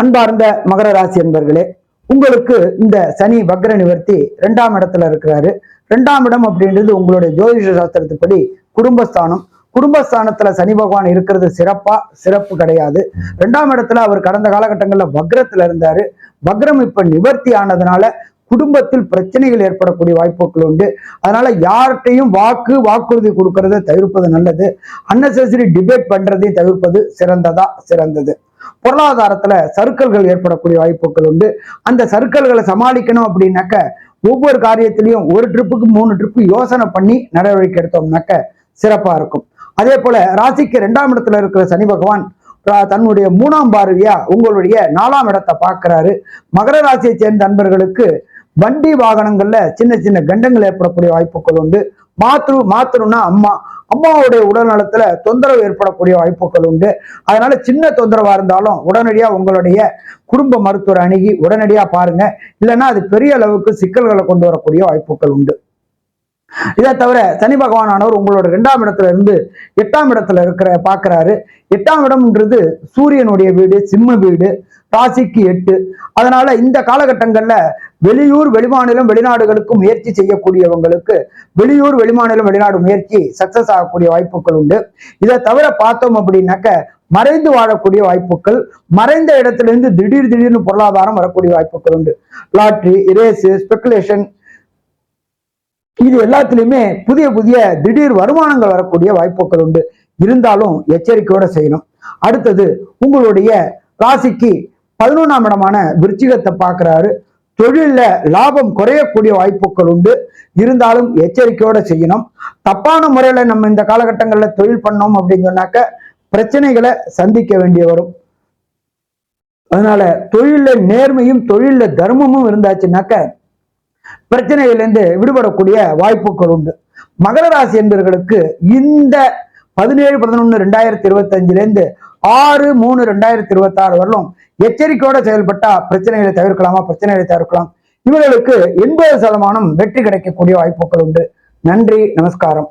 அன்பார்ந்த மகர ராசி என்பர்களே உங்களுக்கு இந்த சனி வக்ர நிவர்த்தி ரெண்டாம் இடத்துல இருக்கிறாரு. ரெண்டாம் இடம் அப்படின்றது உங்களுடைய ஜோதிஷ சாஸ்திரத்துப்படி குடும்பஸ்தானம். குடும்பஸ்தானத்துல சனி பகவான் இருக்கிறது சிறப்பா சிறப்பு கிடையாது. ரெண்டாம் இடத்துல அவர் கடந்த காலகட்டங்கள்ல வக்ரத்துல இருந்தாரு. வக்ரம் இப்ப நிவர்த்தி ஆனதுனால குடும்பத்தில் பிரச்சனைகள் ஏற்படக்கூடிய வாய்ப்புகள் உண்டு. அதனால யார்கிட்டையும் வாக்கு வாக்குறுதி கொடுக்கறத தவிர்ப்பது நல்லது. அன்னெசரி டிபேட் பண்றதையும் தவிர்ப்பது சிறந்ததா சிறந்தது. பொருளாதாரத்துல சருக்கல்கள் ஏற்படக்கூடிய வாய்ப்புகள் உண்டு. அந்த சருக்கல்களை சமாளிக்கணும் அப்படின்னாக்க ஒவ்வொரு காரியத்திலையும் ஒரு ட்ரிப்புக்கு மூணு ட்ரிப்பு யோசனை பண்ணி நடவடிக்கை எடுத்தோம்னாக்க சிறப்பா இருக்கும். அதே போல ராசிக்கு ரெண்டாம் இடத்துல இருக்கிற சனி பகவான் தன்னுடைய மூணாம் பார்வையா உங்களுடைய நாலாம் இடத்தை பார்க்கிறாரு. மகர ராசியை சேர்ந்த நண்பர்களுக்கு வண்டி வாகனங்கள்ல சின்ன சின்ன கண்டங்கள் ஏற்படக்கூடிய வாய்ப்புகள் உண்டு. மாத்ரு மாத்ருன்னா அம்மா. அம்மாவுடைய உடல் நலத்துல தொந்தரவு ஏற்படக்கூடிய வாய்ப்புகள் உண்டு. அதனால சின்ன தொந்தரவா இருந்தாலும் உடனடியா உங்களுடைய குடும்ப மருத்துவரை அணுகி உடனடியா பாருங்க. இல்லைன்னா அது பெரிய அளவுக்கு சிக்கல்களை கொண்டு வரக்கூடிய வாய்ப்புகள் உண்டு. இதை தவிர சனி பகவானானவர் உங்களோட ரெண்டாம் இடத்துல இருந்து எட்டாம் இடத்துல இருக்கிற பாக்குறாரு எட்டாம் இடம்ன்றது சூரியனுடைய வீடு சிம்ம வீடு ராசிக்கு எட்டு. அதனால இந்த காலகட்டங்கள்ல வெளியூர் வெளிமாநிலம் வெளிநாடுகளுக்கு முயற்சி செய்யக்கூடியவங்களுக்கு வெளியூர் வெளிமாநிலம் வெளிநாடு முயற்சி சக்சஸ் ஆகக்கூடிய வாய்ப்புகள் உண்டு. இதை தவிர பார்த்தோம் அப்படின்னாக்க மறைந்து வாழக்கூடிய வாய்ப்புகள் மறைந்த இடத்திலிருந்து திடீர் திடீர்னு பொருளாதாரம் வரக்கூடிய வாய்ப்புகள் உண்டு. லாட்ரி இரேசு ஸ்பெகுலேஷன் இது எல்லாத்துலேயுமே புதிய புதிய திடீர் வருமானங்கள் வரக்கூடிய வாய்ப்புகள் உண்டு. இருந்தாலும் எச்சரிக்கையோட செய்யணும். அடுத்தது உங்களுடைய ராசிக்கு பதினொன்றாம் இடமான விருச்சிகத்தை பார்க்கிறாரு. தொழில்ல லாபம் குறையக்கூடிய வாய்ப்புகள் உண்டு. இருந்தாலும் எச்சரிக்கையோட செய்யணும். தப்பான முறையில நம்ம இந்த காலகட்டங்களில் தொழில் பண்ணோம் அப்படின்னு சொன்னாக்க பிரச்சனைகளை சந்திக்க வேண்டிய வரும். அதனால தொழிலில் நேர்மையும் தொழில்ல தர்மமும் இருந்தாச்சுன்னாக்க பிரச்சனையிலேருந்து விடுபடக்கூடிய வாய்ப்புகள் உண்டு. மகர ராசி என்பவர்களுக்கு இந்த பதினேழு பதினொன்று ரெண்டாயிரத்தி இருபத்தஞ்சுல இருந்து ஆறு மூணு ரெண்டாயிரத்தி இருபத்தி ஆறு வரலும் எச்சரிக்கையோட செயல்பட்டா பிரச்சனைகளை தவிர்க்கலாமா? பிரச்சனைகளை தவிர்க்கலாம். இவர்களுக்கு எண்பது சதமானம் வெற்றி கிடைக்கக்கூடிய வாய்ப்புகள் உண்டு. நன்றி நமஸ்காரம்.